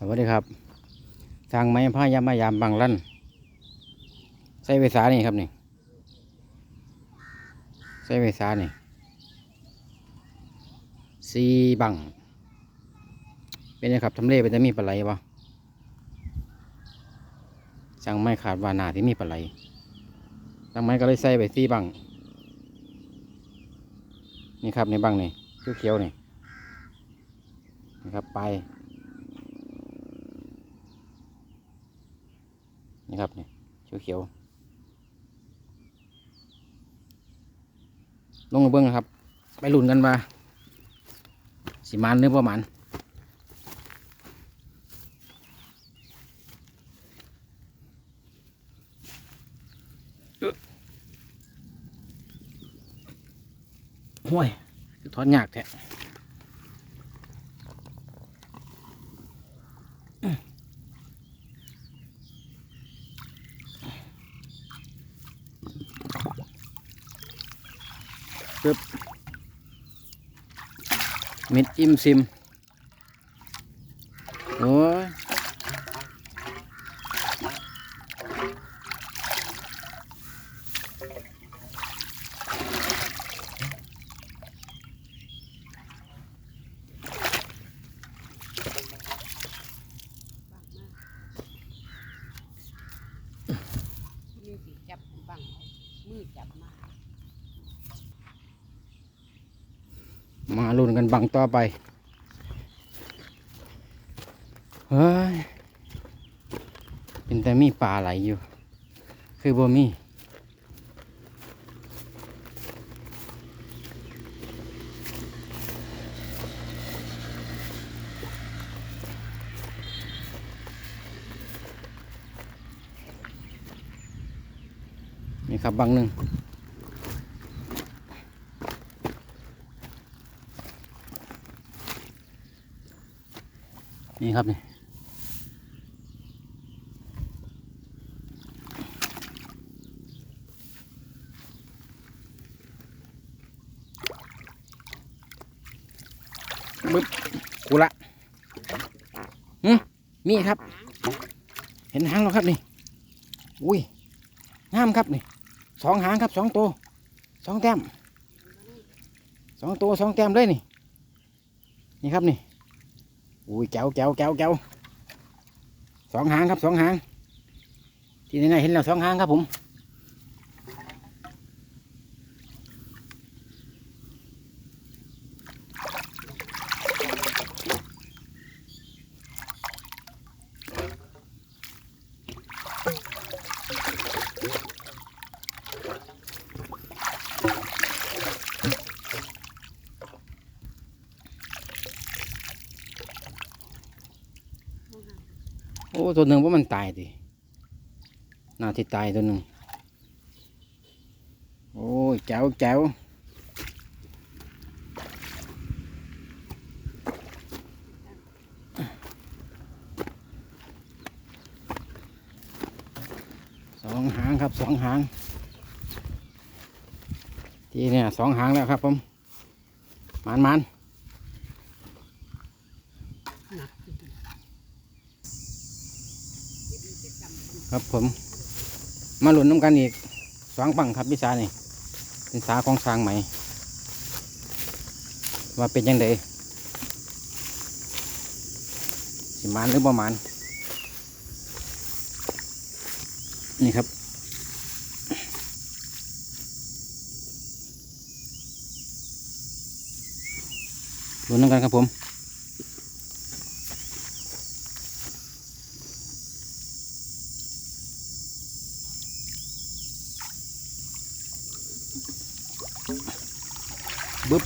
สวัสดีครับ ทางไม้พายามายามบางลั่นใส่เวสานี่ครับนี่ใส่เวสานี่สีบัง เป็นไงครับทำเลเป็นจะมีปลาไหลวะช่างไม้ขาดวานาที่มีปลาไหลช่างไม้ก็เลยใส่ไปสีบัง นี่ครับในบังนี่เขียวๆนี่นี่ครับไป นี่ครับเนี่ยเขียวๆลงมาเบิ้งครับ ไปหลุนกันว่าสิมันหรือประมาณห่วยคือถอนยากแท้ เม็ดอิ่มซิม โอ้ยมือจับบังมือจับมา มาลุ้นกันบังต่อไป เฮ้ย เป็นแต่มีปลาไหลอยู่ คือบ่มีนี่ครับบังหนึ่ง นี่ครับนี่บึ๊บกูละหืมมีครับ เห็นหางแล้วครับนี่ อุ้ยงามครับนี่สองหางครับสองตัวสองแต้มสองตัวสองแต้มเลยนี่ นี่ครับนี่ อุ้ยแก้วแก้วแก้วแก้วสองหางครับสองหาง ที่ไหนๆเห็นแล้วสองหางครับผม อ้ตัวหนึ่งว่ามันตายดิน่าที่ตายตัวหนึ่งโอ้ยแจ๋วแจ๋วสองหางครับสองหาง ที่เนี่ยสองหางแล้วครับผมมันมันหนักอยู่ตัวนี่เป็นกิจกรรมของ ครับผม มาหลุนน้ำกันอีกสองปังครับพี่สานี่เป็นสาของสร้างใหม่ ว่าเป็นยังไงสิมานหรือประมาณนี่ครับหลุนน้ำกันครับผม บึ๊บ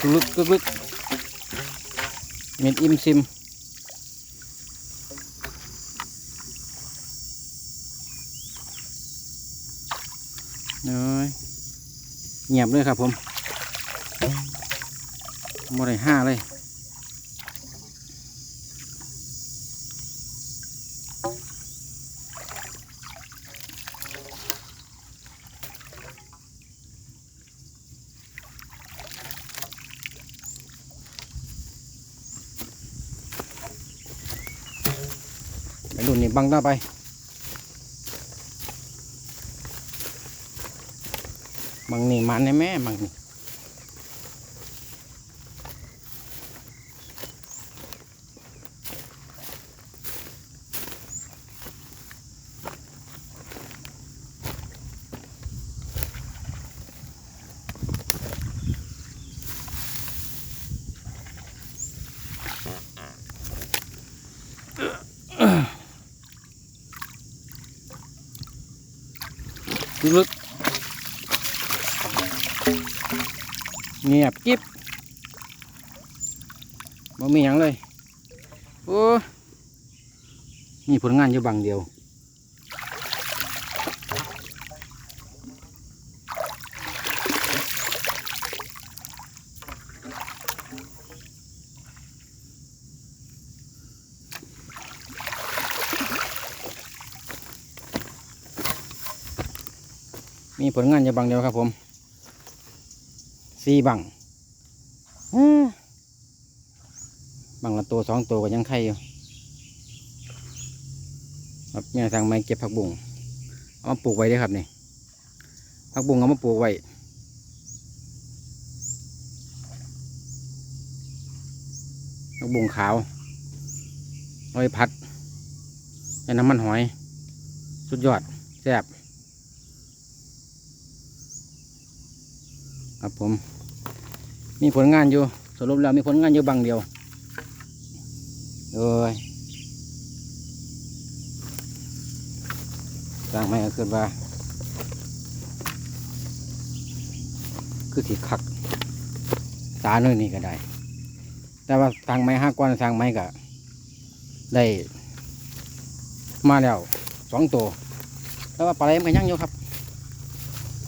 กลึกกึกลึกเม็ดอิ่มซิมเอ้ยเงียบเลยครับผมโมได้ห้าเลย นี้ บังต้าไป บังนี่มันแน่แม่บังนี่ ลึกเงียบกิ๊บบ่มีอยังเลย โอ้ นี่ผลงานอยู่บางเดียว มีผลงานอยู่บางเดียวครับผมสี่บังอื้อบังละตัวสองตัวก็ยังไข่อยู่ครับแม่สั่งไม้เก็บผักบุ้งเอามาปลูกไว้เด้วยครับนี่ผักบุ้งเอามาปลูกไว้ผักบุ้งขาวเอาไปพัดใส่น้ำมันหอย สุดยอดแซ่บ ครับผม มีผลงานอยู่ สรุปแล้วมีผลงานอยู่บางเดียวเอ้ยสร้างไม่ก็คือว่า คือสิคักตาเนื้อนี่ก็ได้ แต่ว่าสร้างไม้ห้าก้อนสร้างไม้ก็ได้ มาแล้วสองตัวแต่ว่าปลาไหลมันก็ยังอยู่ครับ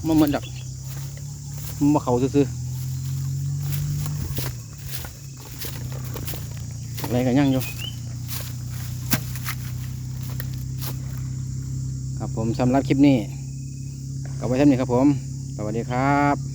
มันเหมือนดับ มาเขาซื้ออะไรกันยังอยู่ครับผมสำหรับคลิปนี้ก็ไว้เท่านี้ครับผม สวัสดีครับ